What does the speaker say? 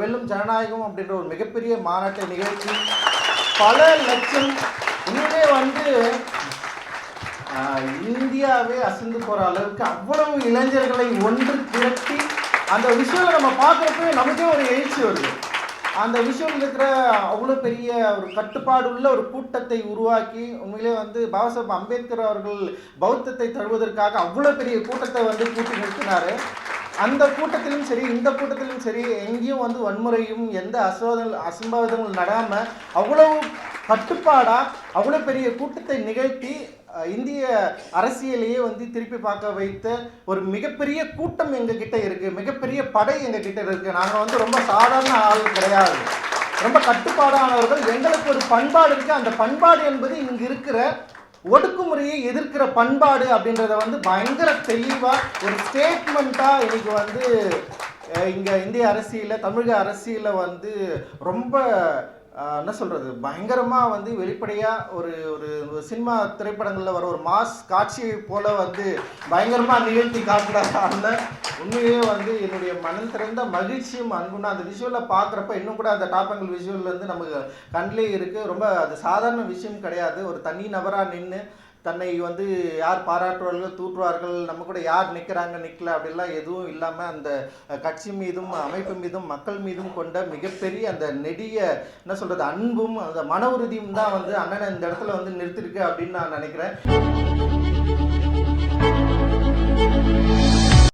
வெல்லும் ஜனநாயகம் அப்படின்ற ஒரு மிகப்பெரிய மாநாட்டை நிகழ்ச்சி. பல லட்சம் உண்மையிலே வந்து இந்தியாவே அசந்து போகிற அளவுக்கு அவ்வளவு இளைஞர்களை ஒன்று திரட்டி அந்த விஷயம் நம்ம பார்க்குறப்பவே நமக்கே ஒரு எழுச்சி வருது. அந்த விஷயம் இருக்கிற அவ்வளோ பெரிய ஒரு கட்டுப்பாடு உள்ள ஒரு கூட்டத்தை உருவாக்கி உண்மையிலே வந்து பாபா சாஹேப் அம்பேத்கர் அவர்கள் பௌத்தத்தை தழுவதற்காக அவ்வளோ பெரிய கூட்டத்தை வந்து கூட்டி நிறுத்தினார். அந்த கூட்டத்திலும் சரி இந்த கூட்டத்திலும் சரி எங்கேயும் வந்து வன்முறையும் எந்த அசோதங்கள் அசம்பாவிதங்கள் நடாமல் அவ்வளோ கட்டுப்பாடாக அவ்வளோ பெரிய கூட்டத்தை நிகழ்த்தி இந்திய அரசியலையே வந்து திருப்பி பார்க்க வைத்த ஒரு மிகப்பெரிய கூட்டம் எங்ககிட்ட இருக்குது மிகப்பெரிய படை எங்ககிட்ட இருக்குது நாங்கள் வந்து ரொம்ப சாதாரண ஆள் கிடையாது. ரொம்ப கட்டுப்பாடானவர்கள். எங்களுக்கு ஒரு பண்பாடு இருக்குது அந்த பண்பாடு என்பது இங்கே இருக்கிற ஒடுக்குமுறையை எதிர்க்கிற பண்பாடு அப்படின்றத வந்து பயங்கர தெளிவாக ஒரு ஸ்டேட்மெண்ட்டாக இன்னைக்கு வந்து இங்கே இங்க இந்திய அரசியலில் தமிழக அரசியலில் வந்து ரொம்ப என்ன சொல்கிறது பயங்கரமாக வந்து வெளிப்படையாக ஒரு ஒரு சினிமா திரைப்படங்களில் வர ஒரு மாஸ் காட்சியை போல் வந்து பயங்கரமாக நிகழ்த்தி காட்டுறாங்க உண்மையே வந்து என்னுடைய மனம் திறந்த மகிழ்ச்சியும் அன்புனா அந்த விஷுவலில் பார்க்குறப்ப இன்னும் கூட அந்த டாப்பங்கள் விஷுவல் வந்து நமக்கு கண்ணிலே இருக்குது ரொம்ப அது சாதாரண விஷயம் கிடையாது. ஒரு தனி நபராக நின்று தன்னை வந்து யார் பாராட்டுவார்கள் தூற்றுவார்கள் நம்ம கூட யார் நிற்கிறாங்க நிற்கல அப்படிலாம் எதுவும் இல்லாமல் அந்த கட்சி மீதும் அமைப்பு மீதும் மக்கள் மீதும் கொண்ட மிகப்பெரிய அந்த நெடிய என்ன சொல்கிறது அன்பும் அந்த மன உறுதியும் தான் வந்து அண்ணனை இந்த இடத்துல வந்து நிறுத்திருக்கு அப்படின்னு நான் நினைக்கிறேன்.